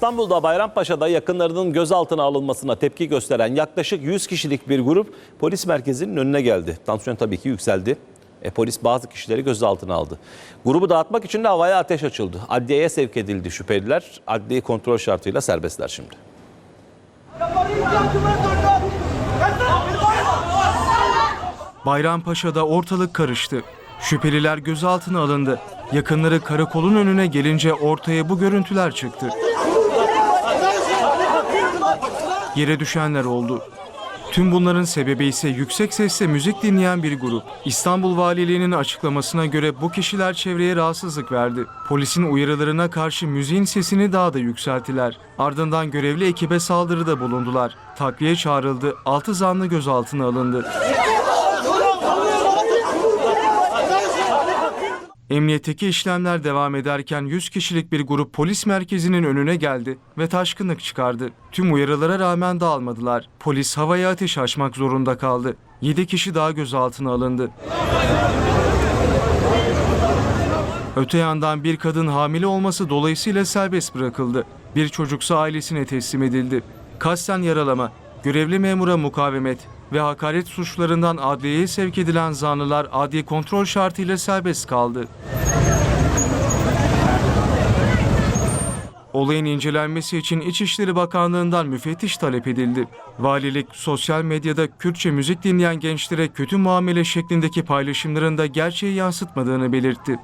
İstanbul'da Bayrampaşa'da yakınlarının gözaltına alınmasına tepki gösteren yaklaşık 100 kişilik bir grup polis merkezinin önüne geldi. Tansiyon tabii ki yükseldi. E, polis bazı kişileri gözaltına aldı. Grubu dağıtmak için de havaya ateş açıldı. Adliyeye sevk edildi şüpheliler. Adli kontrol şartıyla serbestler şimdi. Bayrampaşa'da ortalık karıştı. Şüpheliler gözaltına alındı. Yakınları karakolun önüne gelince ortaya bu görüntüler çıktı. Yere düşenler oldu. Tüm bunların sebebi ise yüksek sesle müzik dinleyen bir grup. İstanbul Valiliği'nin açıklamasına göre bu kişiler çevreye rahatsızlık verdi. Polisin uyarılarına karşı müziğin sesini daha da yükselttiler. Ardından görevli ekibe saldırıda bulundular. Takviye çağrıldı, 6 zanlı gözaltına alındı. Emniyetteki işlemler devam ederken 100 kişilik bir grup polis merkezinin önüne geldi ve taşkınlık çıkardı. Tüm uyarılara rağmen dağılmadılar. Polis havaya ateş açmak zorunda kaldı. 7 kişi daha gözaltına alındı. Öte yandan bir kadın hamile olması dolayısıyla serbest bırakıldı. Bir çocuksa ailesine teslim edildi. Kasten yaralama, görevli memura mukavemet ve hakaret suçlarından adliyeye sevk edilen zanlılar adli kontrol şartıyla serbest kaldı. Olayın incelenmesi için İçişleri Bakanlığı'ndan müfettiş talep edildi. Valilik sosyal medyada Kürtçe müzik dinleyen gençlere kötü muamele şeklindeki paylaşımlarında gerçeği yansıtmadığını belirtti.